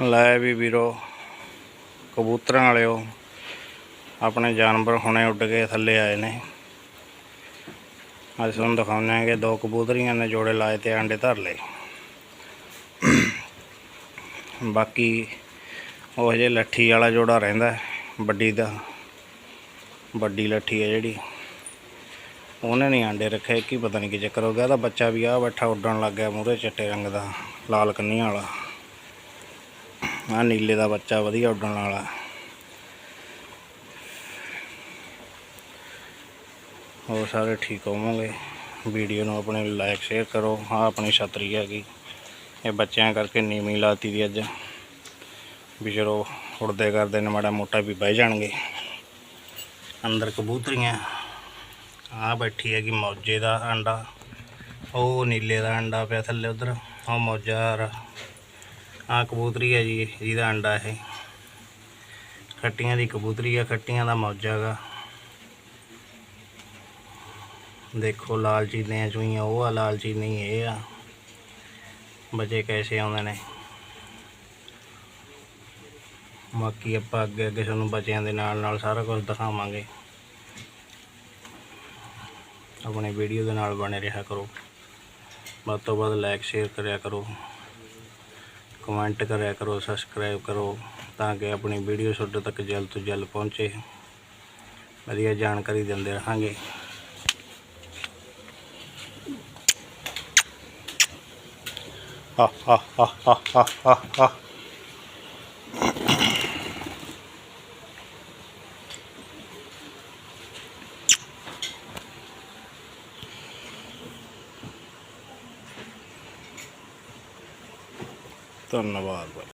ਲੈ ਵੀ ਵੀਰੋ, ਕਬੂਤਰਾਂ ਵਾਲਿਓ, ਆਪਣੇ ਜਾਨਵਰ ਹੁਣੇ ਉੱਡ ਕੇ ਥੱਲੇ ਆਏ ਨੇ। ਅੱਜ ਤੁਹਾਨੂੰ ਦਿਖਾਉਂਦੇ ਹਾਂ ਕਿ ਦੋ ਕਬੂਤਰੀਆਂ ਨੇ ਜੋੜੇ ਲਾਏ ਤੇ ਆਂਡੇ ਧਰ ਲਏ। ਬਾਕੀ ਉਹ ਜੇ ਲੱਠੀ ਵਾਲਾ ਜੋੜਾ ਰਹਿੰਦਾ ਵੱਡੀ ਦਾ। ਵੱਡੀ ਲੱਠੀ ਹੈ ਜਿਹੜੀ। ਉਹਨੇ ਨਹੀਂ ਆਂਡੇ ਰੱਖੇ, ਕੀ ਪਤਾ ਨਹੀਂ ਕੀ ਚੱਕਰ ਹੋ ਗਿਆ। ਉਹਦਾ ਬੱਚਾ ਵੀ ਆ ਬੈਠਾ ਉੱਡਣ ਲੱਗ ਗਿਆ ਮੂਹਰੇ ਚਿੱਟੇ ਰੰਗ ਦਾ, ਲਾਲ ਕੰਨੀਆਂ ਵਾਲਾ। ਆ ਨੀਲੇ ਦਾ ਬੱਚਾ ਵਧੀਆ ਉੱਡਣ ਵਾਲਾ। ਹੋਰ ਸਾਰੇ ਠੀਕ ਹੋਵਾਂਗੇ? ਵੀਡੀਓ ਨੂੰ ਆਪਣੇ ਲਾਈਕ ਸ਼ੇਅਰ ਕਰੋ। ਆ ਆਪਣੀ ਛਤਰੀ ਹੈਗੀ। ਇਹ ਬੱਚਿਆਂ ਕਰਕੇ ਨੀਵੀਂ ਲਾਤੀ ਦੀ ਅੱਜ। ਵੀ ਚਲੋ ਉੜਦੇ ਕਰਦੇ ਨੇ, ਮਾੜਾ ਮੋਟਾ ਵੀ ਬਹਿ ਜਾਣਗੇ। ਅੰਦਰ ਕਬੂਤਰੀਆਂ। ਆ ਬੈਠੀ ਹੈਗੀ ਮੌਜੇ ਦਾ ਅੰਡਾ। ਉਹ ਨੀਲੇ ਦਾ ਅੰਡਾ ਪਿਆ ਥੱਲੇ ਉਧਰ। ਉਹ ਮੌਜਾ ਆ ਕਬੂਤਰੀ ਹੈ ਜੀ, ਜਿਹਦਾ ਅੰਡਾ ਇਹ। ਖੱਟੀਆਂ ਦੀ ਕਬੂਤਰੀ ਆ, ਖੱਟੀਆਂ ਦਾ ਮੌਜਾ ਗਾ ਦੇਖੋ, ਲਾਲ ਚੀਨੀਆਂ ਚੂਈਆਂ ਉਹ ਆ, ਲਾਲ ਚੀਨੀ, ਇਹ ਆ। ਬਚੇ ਕੈਸੇ ਆਉਂਦੇ ਨੇ। ਬਾਕੀ ਆਪਾਂ ਅੱਗੇ ਅੱਗੇ ਤੁਹਾਨੂੰ ਬੱਚਿਆਂ ਦੇ ਨਾਲ ਨਾਲ ਸਾਰਾ ਕੁਝ ਦਿਖਾਵਾਂਗੇ। ਆਪਣੇ ਵੀਡੀਓ ਦੇ ਨਾਲ ਬਣੇ ਰਿਹਾ ਕਰੋ। ਵੱਧ ਤੋਂ ਵੱਧ ਲਾਈਕ ਸ਼ੇਅਰ ਕਰਿਆ ਕਰੋ। ਕਮੈਂਟ ਕਰਿਆ ਕਰੋ ਸਬਸਕ੍ਰਾਈਬ ਕਰੋ ਤਾਂ ਕਿ ਆਪਣੀ ਵੀਡੀਓ ਤੁਹਾਡੇ ਤੱਕ ਜਲਦ ਤੋਂ ਜਲਦ ਪਹੁੰਚੇ। ਵਧੀਆ ਜਾਣਕਾਰੀ ਦਿੰਦੇ ਰਹਾਂਗੇ। ਹਾ ਹਾ ਹਾ ਹਾ ਹਾ ਹਾ। ਧੰਨਵਾਦ ਬਾਈ।